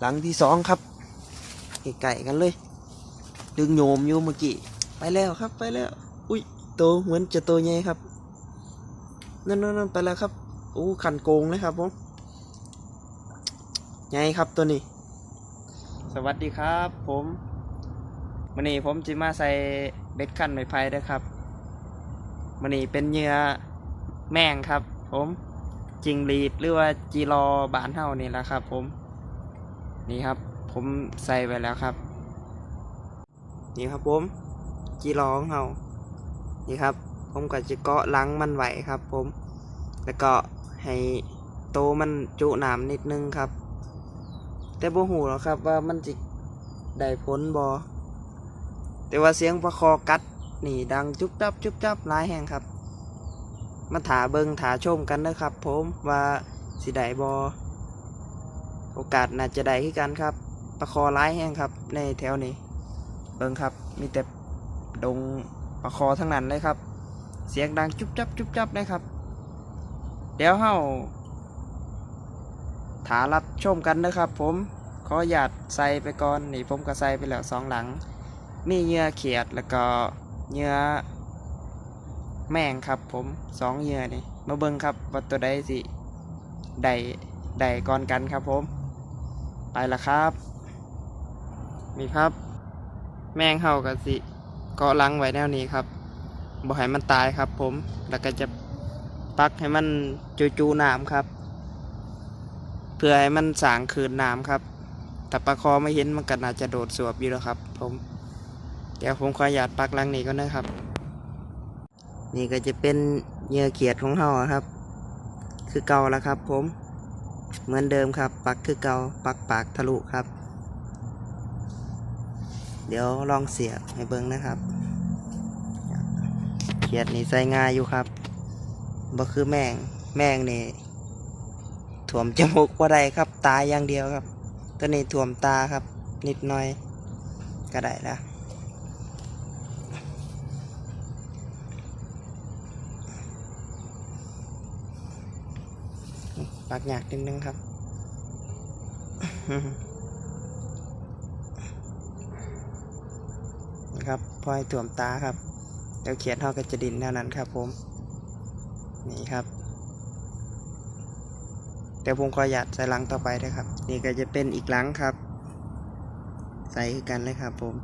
หลังที่สองครับไก่กันเลย ดึงโยมอยู่เมื่อกี้ ไปแล้วครับไปแล้ว อุ้ยโตเหมือนจะโตใหญ่ครับนั่นนั่นไปแล้วครับโอ้ขันโกงเลยครับผมใหญ่ครับตัวนี้ สวัสดีครับ ผมวันนี้ผมจะมาใส่เบ็ดขั้นไม้ไผ่ด้วยครับวันนี้เป็นเหยื่อแมงครับ ผมจิงรีดหรือว่าจีรอบานเท่านี่แหละครับ ผม นี่ครับ ผมใส่ไปแล้วครับ นี่ครับผมจีรอของเรานี่ครับ ผมก็จะเกาะหลังมันไหวครับ ผม แล้วก็ให้โตมันจุหนามนิดนึงครับ แต่บหูหรอกครับว่ามันจิได้ผลบอแต่ว่าเสียงประคอกัดนี่ดังจุ๊บจับจุ๊บจับหลายแห่งครับ มาถาเบิงถาชมกันนะครับ ผมว่าสิได้บอ โอกาสน่าจะได้ขึ้นกันครับ ประคอหลายแห่งครับ ในแถวนี้ เบิงครับ มีแต่ดงประคอทั้งนั้นเลยครับ เสียงดังจุ๊บจับจุ๊บจับเลยครับ เดี๋ยวเฮาถารับชมกันนะครับ ผมขอหยาดใส่ไปก่อนนี่ผมก็ใส่ไปแล้วสองหลัง มีเหยื่อเขียดแล้วก็เหยื่อแมงครับ ผมสองเหยื่อนี่มาเบิ่งครับว่าตัวใดสิได้ได้ก่อนกันครับผม ไปละครับมีครับ แมงเห่ากับสิเกาะลังไว้แนวนี้ครับบ่ให้มันตายครับ ผม แล้วก็จะปักให้มันจูจูๆน้ำครับ เพื่อให้มันสางคืนน้ำครับแต่ปลาคอไม่เห็นมันก็น่าจะโดดสวบอยู่แล้วครับ ผม เดี๋ยวผมขออนุญาตปักลังนี้ก็นะครับ นี่ก็จะเป็นเหยื่อเขียดของเฮาครับ คือเก่าแล้วครับ ผม เหมือนเดิมครับ ปักคือเกาปักปากทะลุครับ เดี๋ยวลองเสียบให้เบิ้งนะครับเขียดนี่ใส่ง่ายอยู่ครับบ่คือแมงแมงนี่ถ่วมจมูกว่าได้ครับ ตาอย่างเดียวครับ ตัวนี้ถ่วมตาครับ นิดหน่อยก็ได้แล้ว ปากหยากนิดนึงครับนะครับพอให้ถ่วมตาครับเดี๋ยวเขียนเท่ากับจะดินแนวนั้นครับผม นี่ครับ เดี๋ยวผมขอหยัดใส่ลังต่อไปนะครับ นี่ก็จะเป็นอีกลังครับ ใส่คือกันเลยครับผม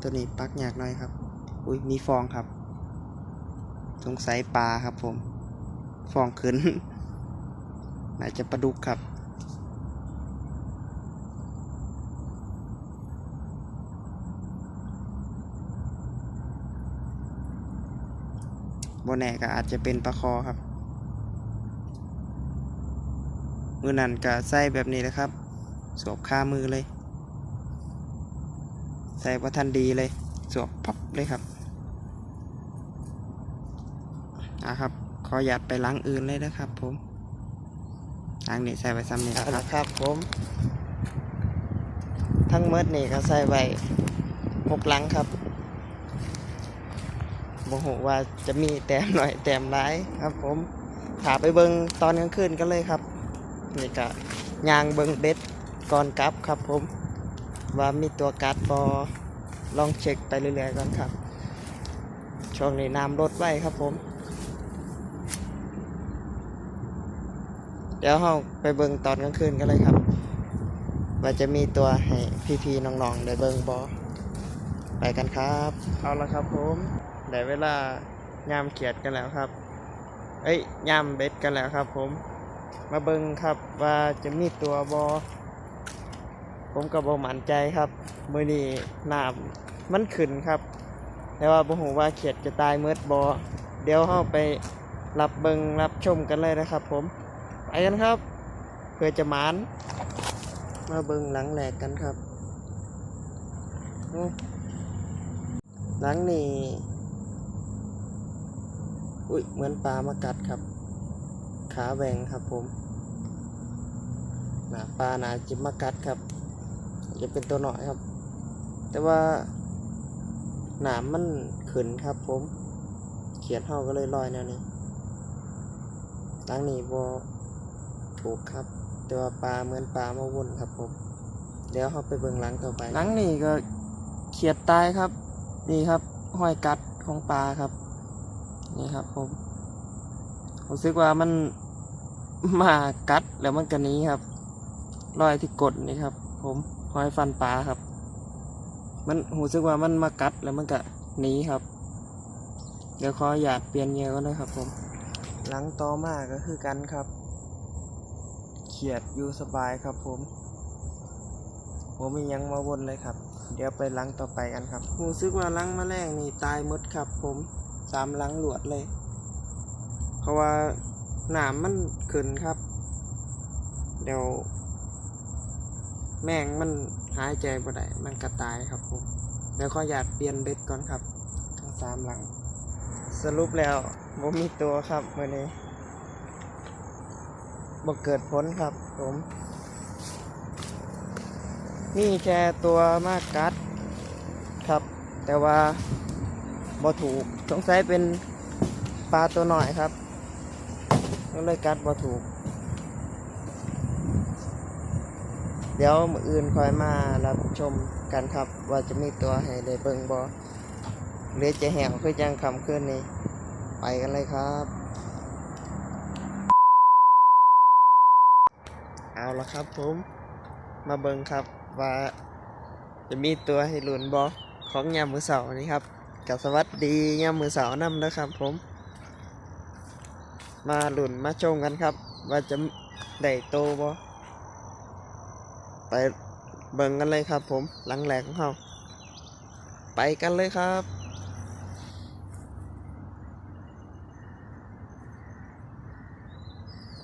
ตัวนี้ปักหยากหน่อยครับ อุ้ยมีฟองครับ สงสัยปลาครับผมฟองขึ้น น่าจะปลาดุกครับโบแน่ก็อาจจะเป็นปลาคอครับ มือนั่นก็ใส่แบบนี้เลยครับ สวบคามือเลย ใส่ประทันดีเลย สวบพับเลยครับะครับ ขอหยัดไปล้างอื่นเลยนะครับผมล้างนี่ใส่ไว้ซ้ำนี่นะครับครับผม ทั้งเมดนี่ก็ใส่ไว้หกหลังครับโมโหว่าจะมีแต้มหน่อยแต้มร้ายครับ ผมถาไปเบิงตอนกลางคืนกันเลยครับนี่ก็ยางเบิงเบ็ดก่อนกลับครับผม ว่ามีตัวกัดบอลองเช็คไปเรื่อยๆก่อนครับ ช่วงนี้น้ำลดไว้ครับผม เดี๋ยวเราไปเบิงตอนกลางคืนกันเลยครับ ว่าจะมีตัวให้พี่ๆน้องๆได้เบิงบอไปกันครับ เอาละครับผมได้เวลายามเขียดกันแล้วครับ เอ้ยยามเบ็ดกันแล้วครับ ผม มาเบิ่งครับว่าจะมีตัวบอผมกับบอมั่นใจครับมือนี้น้ำมันขึ้นครับแต่ว่าบ่ฮู้ว่าเขียดจะตายเมื่อบอเดี๋ยวเฮาไปรับเบิงรับชมกันเลยนะครับผม ไปกันครับ เพื่อจะหมาน มาเบิงหลังแหลกกันครับ หลังนี่ อุ้ย เหมือนปลามากัดครับ ขาแหวงครับผมหนาปลาหนาจิบมากัดครับ จะเป็นตัวหน่อยครับ แต่ว่าหนามมันขึ้นครับผม เขียดเห่าก็เลยลอยแนวนี้หลังนี้บอ ถูกครับ แต่ว่าปลาเหมือนปลามาวนครับผมเดี๋ยวเขาไปเบิ่งหลังต่อไปหลังนี่ก็เขียดตายครับ นี่ครับห้อยกัดของปลาครับ นี่ครับผมรู้สึกว่ามันมากัดแล้วมันก็หนี้ครับรอยที่กดนี่ครับ ผมห้อยฟันปลาครับ มันรู้สึกว่ามันมากัดแล้วมันก็หนีครับ เดี๋ยวขอหยาดเปลี่ยนเหยื่อก็ได้ครับผม หลังต่อมาก็คือกันครับเขียดอยู่สบายครับผมผมมียังมาวนเลยครับ เดี๋ยวไปหลังต่อไปกันครับรู้สึกว่าหลังแมลงนี่ตายมดครับ ผมสามหลังหลวดเลย เพราะว่าหนามมันขึ้นครับ เดี๋ยว แมงมันหายใจบ่ได้มันก็ตายครับผมเดี๋ยวขออยากเปลี่ยนเบ็ดก่อนครับ ทั้งสามหลัง สรุปแล้วผมมีตัวครับมื่อนี้ บ่เกิดผลครับผมนี่แค่ตัวมากกัดครับ แต่ว่าบ่ถูกสงสัยเป็นปลาตัวหน่อยครับก็เลยกัดบ่ถูก เดี๋ยวมืออื่นคอยมารับชมกันครับ ว่าจะมีตัวให้ได้เบิ่งบ่หรือจะแหวคือจังคำขึ้นนี้ไปกันเลยครับ เอา ละครับผม มาเบิ่งครับว่าจะมีตัวให้หลุนบอของยามมือเสาร์นี้ครับกับสวัสดียามมือเสาร์นำนะครับผม มาหลุนมาชมกันครับ ว่าจะได้โตบอไปเบิ่งกันเลยครับผมหลังแหลกของเขาไปกันเลยครับ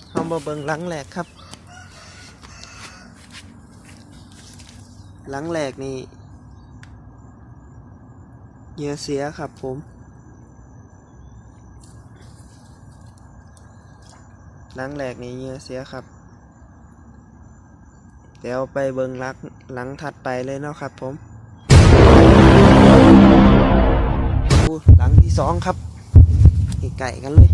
เขามาเบิ่งหลังแหลกครับ หลังแหลกนี่เหยื่อเสียครับผม หลังแหลกนี่เหยื่อเสียครับ เดี๋ยวไปเบิงลังหลังถัดไปเลยเนาะครับผมหลังที่สองครับไก่กันเลย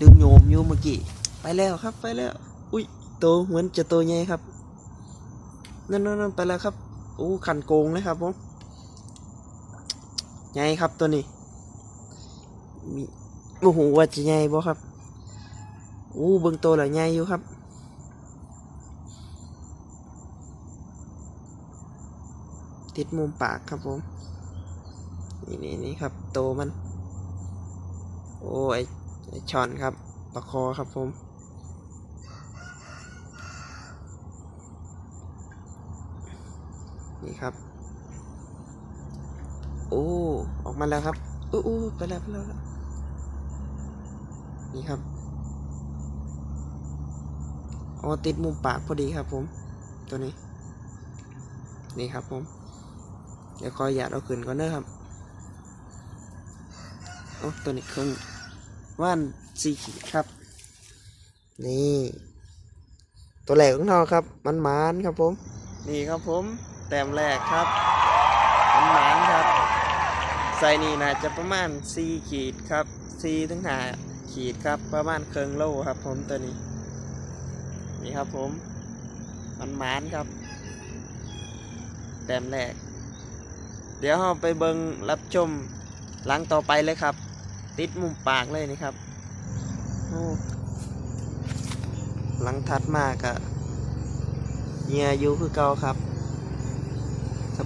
ลืมโยมอยู่เมื่อกี้ไปแล้วครับไปแล้ว อุ้ยโตเหมือนจะโตใหญ่ครับ นั่นนั่นไปแล้วครับอู้ขันโกงเลยครับผมใหญ่ครับตัวนี้มีโอ้โหว่าจะใหญ่บ่ครับอู้เบิ่งโตแล้วใหญ่อยู่ครับติดมุมปากครับผมนี่นี่นี่ครับโตมัน โอ้ไอไอชอนครับปลาคอครับผม นี่ครับ โอ้ ออกมาแล้วครับอู้อู้ไปแล้วไปแล้วนี่ครับอ๋อติดมุมปากพอดีครับผม ตัวนี้ นี่ครับผม เดี๋ยวคอยหยาดเอาขึ้นก่อนเด้อครับโอ้ตัวนี้เครื่องว่านสีขีดครับ นี่ ตัวแรกของเราครับ มันมานครับผม นี่ครับผม แต้มแรกครับมันหมานครับใส่นี่น่าจะประมาณสี่ขีดครับสี่ถึงห้าขีดครับ ประมาณเครื่องโลครับ ผมตัวนี้ นี่ครับผมมันหมานครับ แต้มแรก เดี๋ยวเราไปเบิงรับชมหลังต่อไปเลยครับ ติดมุมปากเลยนี่ครับหลังถัดมากอะเงียอยู่คือเก่าครับ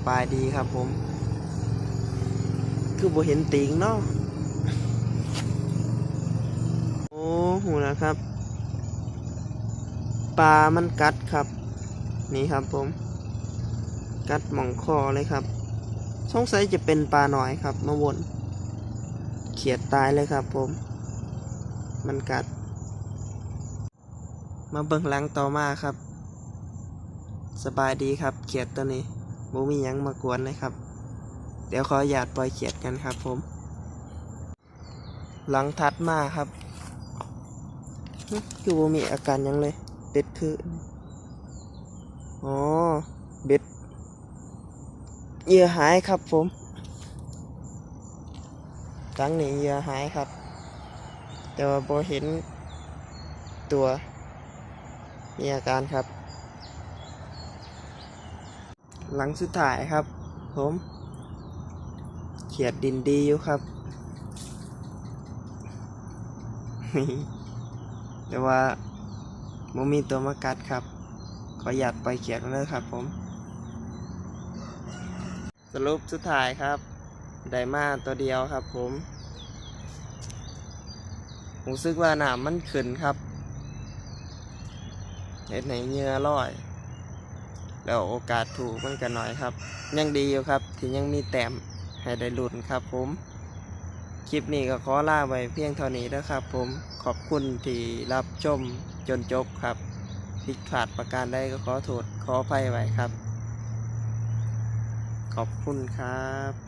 บายดีครับผม คือบ่เห็นติงเนาะโอ้โหนะครับปลามันกัดครับ นี่ครับผม กัดหมองคอเลยครับสงสัยจะเป็นปลาหน่อยครับ มาวนเขียดตายเลยครับผม มันกัด มาเบิ่งหลังต่อมาครับ สบายดีครับ เขียดตัวนี้ บ่มียังมากวนเลยครับ เดี๋ยวขอหยาดปล่อยเขียดกันครับผม หลังทัดมาครับคือบ่มีอาการยังเลย เบ็ดคือ อ๋อ เบ็ดเหยื่อหายครับผมตั้งนี้เหยื่อหายครับ แต่ว่าบ่เห็นตัวมีอาการครับ หลังสุดท้ายครับ ผมเขียดดินดีอยู่ครับ แต่ว่าโมมีตัวมากัดครับขอหยัดไปเขียดมาเลยครับ ผม สรุปสุดท้ายครับไดมาตัวเดียวครับ ผมรู้สึกว่าหน้ำมันขึ้นครับเห็ดไหนเหงื่อลอย แล้วโอกาสถูกมันก็น้อยครับ ยังดีอยู่ครับ ที่ยังมีแต้มให้ได้ลุ้นครับผม คลิปนี้ก็ขอลาไว้เพียงเท่านี้นะครับผมขอบคุณที่รับชมจนจบครับผิดพลาดประการใดก็ขอโทษขออภัยไว้ครับ ขอบคุณครับ